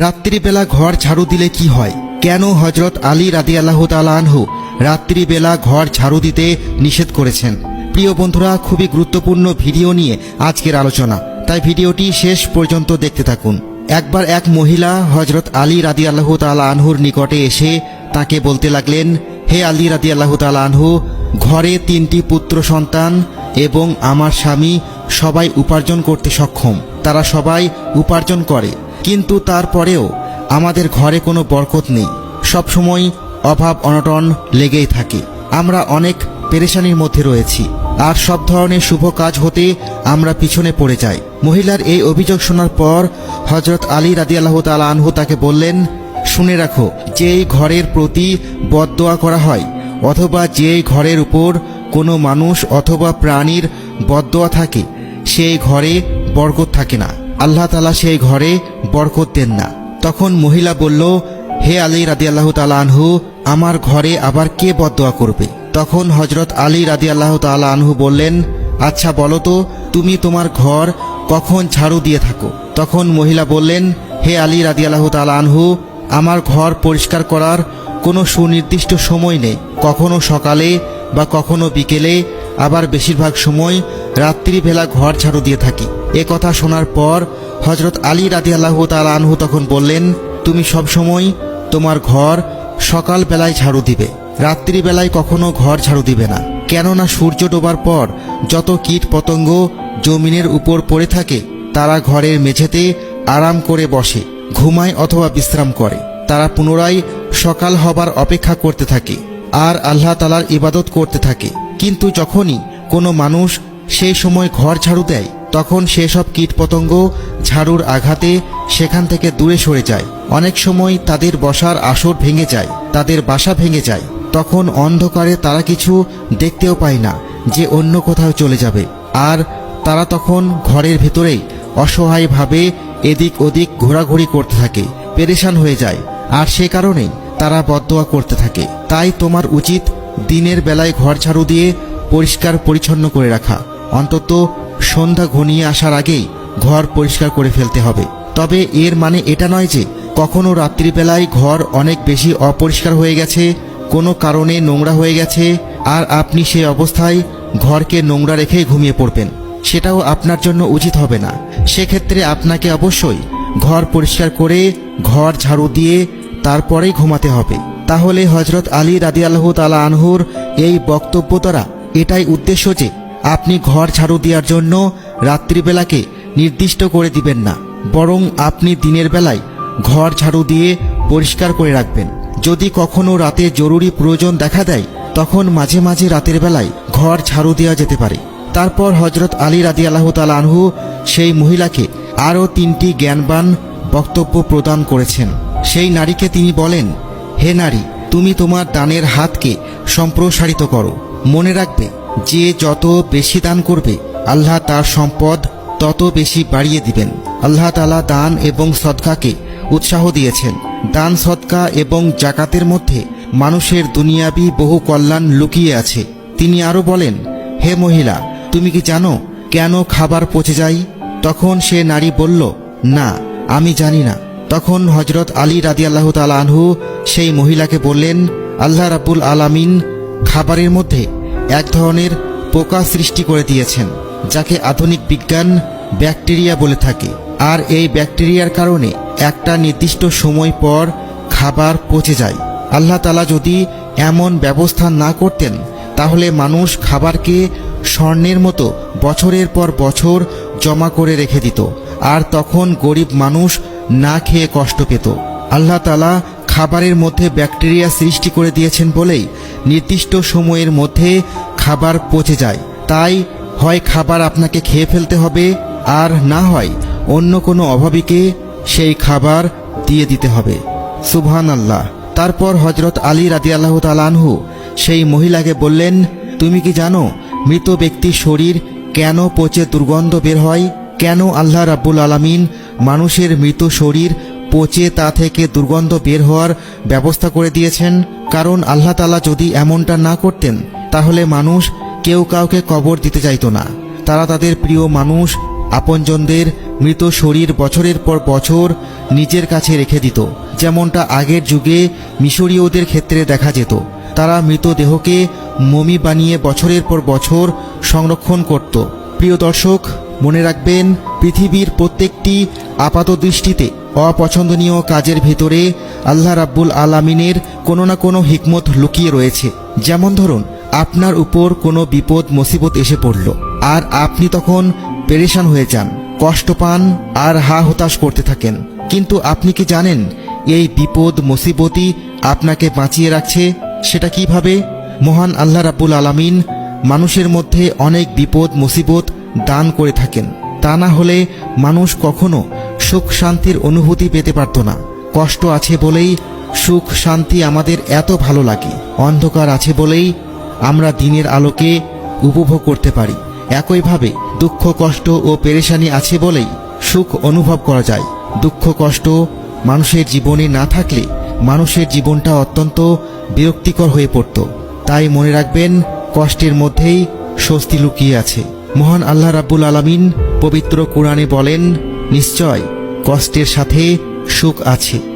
রাত্রিবেলা ঘর ঝাড়ু দিলে কি হয়? কেন হজরত আলী রাদি আল্লাহ আনহু রাত্রিবেলা ঘর ঝাড়ু দিতে নিষেধ করেছেন? প্রিয় বন্ধুরা, খুবই গুরুত্বপূর্ণ ভিডিও নিয়ে আজকের আলোচনা। তাই ভিডিওটি শেষ পর্যন্ত দেখতে থাকুন। একবার এক মহিলা হজরত আলী রাদি আল্লাহ তালা আনহুর নিকটে এসে তাকে বলতে লাগলেন, হে আলী রাদি আল্লাহ তালা আনহু, ঘরে তিনটি পুত্র সন্তান এবং আমার স্বামী সবাই উপার্জন করতে সক্ষম। তারা সবাই উপার্জন করে। কিন্তু তারপরেও আমাদের ঘরে কোনো বরকত নেই। সবসময় অভাব অনটন লেগেই থাকে। আমরা অনেক পেরেশানির মধ্যে রয়েছি। আর সব ধরনের শুভ কাজ হতে আমরা পিছনে পড়ে যাই। মহিলার এই অভিযোগ শোনার পর হজরত আলী রাদি আল্লাহ তালা আনহু তাকে বললেন, শুনে রাখো, যেই ঘরের প্রতি বদদোয়া করা হয়, অথবা যেই ঘরের উপর কোনো মানুষ অথবা প্রাণীর বদদোয়া থাকে, সেই ঘরে বরকত থাকে না। আল্লাহ তালা সেই ঘরে বরকত দেন না। তখন মহিলা বলল, হে আলী রাদি আল্লাহ আনহু, আমার ঘরে আবার কে বদদোয়া করবে? তখন হজরত আলী রাদি আল্লাহ আনহু বললেন আচ্ছা বলো তো, তুমি তোমার ঘর কখন ঝাড়ু দিয়ে থাকো? তখন মহিলা বললেন, হে আলী রাদি আল্লাহ আনহু, আমার ঘর পরিষ্কার করার কোনো সুনির্দিষ্ট সময় নেই। কখনো সকালে বা কখনো বিকেলে, আবার বেশিরভাগ সময় রাত্রিবেলা ঘর ঝাড়ু দিয়ে থাকি। এ কথা শোনার পর হজরত আলী রাদি আল্লাহ তালা আনহু তখন বললেন, তুমি সবসময় তোমার ঘর সকাল বেলায় ঝাড়ু দিবে রাত্রিবেলায় কখনো ঘর ঝাড়ু দিবে না। কেননা সূর্য ডোবার পর যত কীট পতঙ্গ জমিনের উপর পড়ে থাকে, তারা ঘরের মেঝেতে আরাম করে বসে, ঘুমায় অথবা বিশ্রাম করে। তারা পুনরায় সকাল হবার অপেক্ষা করতে থাকে, আর আল্লাহ তালার ইবাদত করতে থাকে। কিন্তু যখনই কোনো মানুষ সেই সময় ঘর ঝাড়ু দেয়। তখন সেসব কীটপতঙ্গ ঝাড়ুর আঘাতে সেখান থেকে দূরে সরে যায়। অনেক সময় তাদের বসার আসর ভেঙে যায়, তাদের বাসা ভেঙে যায়। তখন অন্ধকারে তারা কিছু দেখতেও পায় না যে অন্য কোথাও চলে যাবে। আর তারা তখন ঘরের ভেতরেই অসহায়ভাবে এদিক ওদিক ঘোরাঘুরি করতে থাকে, পেরেশান হয়ে যায়। আর সে কারণেই তারা বদদোয়া করতে থাকে। তাই তোমার উচিত দিনের বেলায় ঘর ঝাড়ু দিয়ে পরিষ্কার পরিচ্ছন্ন করে রাখা। অন্তত সন্ধ্যা ঘনিয়ে আসার আগেই ঘর পরিষ্কার করে ফেলতে হবে। তবে এর মানে এটা নয় যে কখনো রাত্রিবেলায় ঘর অনেক বেশি অপরিষ্কার হয়ে গেছে, কোনো কারণে নোংরা হয়ে গেছে, আর আপনি সেই অবস্থায় ঘরকে নোংরা রেখেই ঘুমিয়ে পড়বেন। সেটাও আপনার জন্য উচিত হবে না। সেক্ষেত্রে আপনাকে অবশ্যই ঘর পরিষ্কার করে ঘর ঝাড়ু দিয়ে তারপরেই ঘুমাতে হবে। তাহলে হজরত আলী রাদি আল্লাহ তালা আনহুর এই বক্তব্য দ্বারা এটাই উদ্দেশ্য যে আপনি ঘর ঝাড়ু দেওয়ার জন্য রাত্রিবেলাকে নির্দিষ্ট করে দিবেন না, বরং আপনি দিনের বেলায় ঘর ঝাড়ু দিয়ে পরিষ্কার করে রাখবেন। যদি কখনো রাতে জরুরি প্রয়োজন দেখা দেয়, তখন মাঝে মাঝে রাতের বেলায় ঘর ঝাড়ু দেওয়া যেতে পারে। তারপর হজরত আলী রাদি আল্লাহ আনহু সেই মহিলাকে আরও তিনটি জ্ঞানবান বক্তব্য প্রদান করেছেন। সেই নারীকে তিনি বলেন, হে নারী, তুমি তোমার দানের হাতকে সম্প্রসারিত করো। মনে রাখবে যে যত বেশি দান করবে, আল্লাহ তার সম্পদ তত বেশি বাড়িয়ে দিবেন। আল্লাহ তালা দান এবং সদকাকে উৎসাহ দিয়েছেন। দান, সদকা এবং জাকাতের মধ্যে মানুষের দুনিয়াবি বহু কল্যাণ লুকিয়ে আছে। তিনি আরও বলেন, হে মহিলা, তুমি কি জানো কেন খাবার পচে যায়? তখন সে নারী বলল, না, আমি জানি না। তখন হজরত আলী রাদি আল্লাহ তালা আনহু সেই মহিলাকে বললেন, আল্লাহ রাবুল আলামিন খাবারের মধ্যে এক ধরনের পোকা সৃষ্টি করে দিয়েছেন, যাকে আধুনিক বিজ্ঞান ব্যাকটেরিয়া বলে থাকে। আর এই ব্যাকটেরিয়ার কারণে একটা নির্দিষ্ট সময় পর খাবার পচে যায়। আল্লাহ তালা যদি এমন ব্যবস্থা না করতেন, তাহলে মানুষ খাবারকে স্বর্ণের মতো বছরের পর বছর জমা করে রেখে দিত, আর তখন গরিব মানুষ না খেয়ে কষ্ট পেত। আল্লাহ তালা খাবারের মধ্যে ব্যাকটেরিয়া সৃষ্টি করে দিয়েছেন বলেই নির্দিষ্ট সময়ের মধ্যে খাবার পচে যায়। তাই হয় খাবার আপনাকে খেয়ে ফেলতে হবে, আর না হয় অন্য কোনো অভাবীকে সেই খাবার দিয়ে দিতে হবে। সুবহান আল্লাহ তারপর হজরত আলী রাদি আল্লাহ তালানহু সেই মহিলাকে বললেন, তুমি কি জানো মৃত ব্যক্তির শরীর কেন পচে দুর্গন্ধ বের হয়? কেন আল্লাহ রাব্বুল আলামিন মানুষের মৃত শরীর পচে তা থেকে দুর্গন্ধ বের হওয়ার ব্যবস্থা করে দিয়েছেন, কারণ আল্লাহ তালা যদি এমনটা না করতেন, তাহলে মানুষ কেউ কাউকে কবর দিতে চাইতো না। তারা তাদের প্রিয় মানুষ, আপনজনদের মৃত শরীর বছরের পর বছর নিজের কাছে রেখে দিত। যেমনটা আগের যুগে মিশরীয়দের ক্ষেত্রে দেখা যেত। তারা মৃতদেহকে মমি বানিয়ে বছরের পর বছর সংরক্ষণ করত। প্রিয় দর্শক, মনে রাখবেন, পৃথিবীর প্রত্যেকটি আপাতদৃষ্টিতে অপছন্দনীয় কাজের ভেতরে আল্লাহ রাব্বুল আলামিনের কোনো না কোনো হিকমত লুকিয়ে রয়েছে। যেমন ধরুন, আপনার উপর কোনো বিপদ, মুসিবত এসে পড়ল, আর আপনি তখন পেরেশান হয়ে যান, কষ্ট পান, আর হা হতাশ করতে থাকেন। কিন্তু আপনি কি জানেন, এই বিপদ, মুসিবতই আপনাকে বাঁচিয়ে রাখছে? সেটা কীভাবে? মহান আল্লাহ রাব্বুল আলামিন মানুষের মধ্যে অনেক বিপদ, মুসিবত দান করে থাকেন। তা না হলে মানুষ কখনো সুখ শান্তির অনুভূতি পেতে পারত না। কষ্ট আছে বলেই সুখ শান্তি আমাদের এত ভালো লাগে। অন্ধকার আছে বলেই আমরা দিনের আলোকে উপভোগ করতে পারি। একইভাবে দুঃখ, কষ্ট ও পেরেশানি আছে বলেই সুখ অনুভব করা যায়। দুঃখ, কষ্ট মানুষের জীবনে না থাকলে মানুষের জীবনটা অত্যন্ত বিরক্তিকর হয়ে পড়ত। তাই মনে রাখবেন, কষ্টের মধ্যেই স্বস্তি লুকিয়ে আছে। মহান আল্লাহ রাব্বুল আলামিন পবিত্র কোরআনে বলেন, নিশ্চয় কষ্টের সাথে সুখ আছে।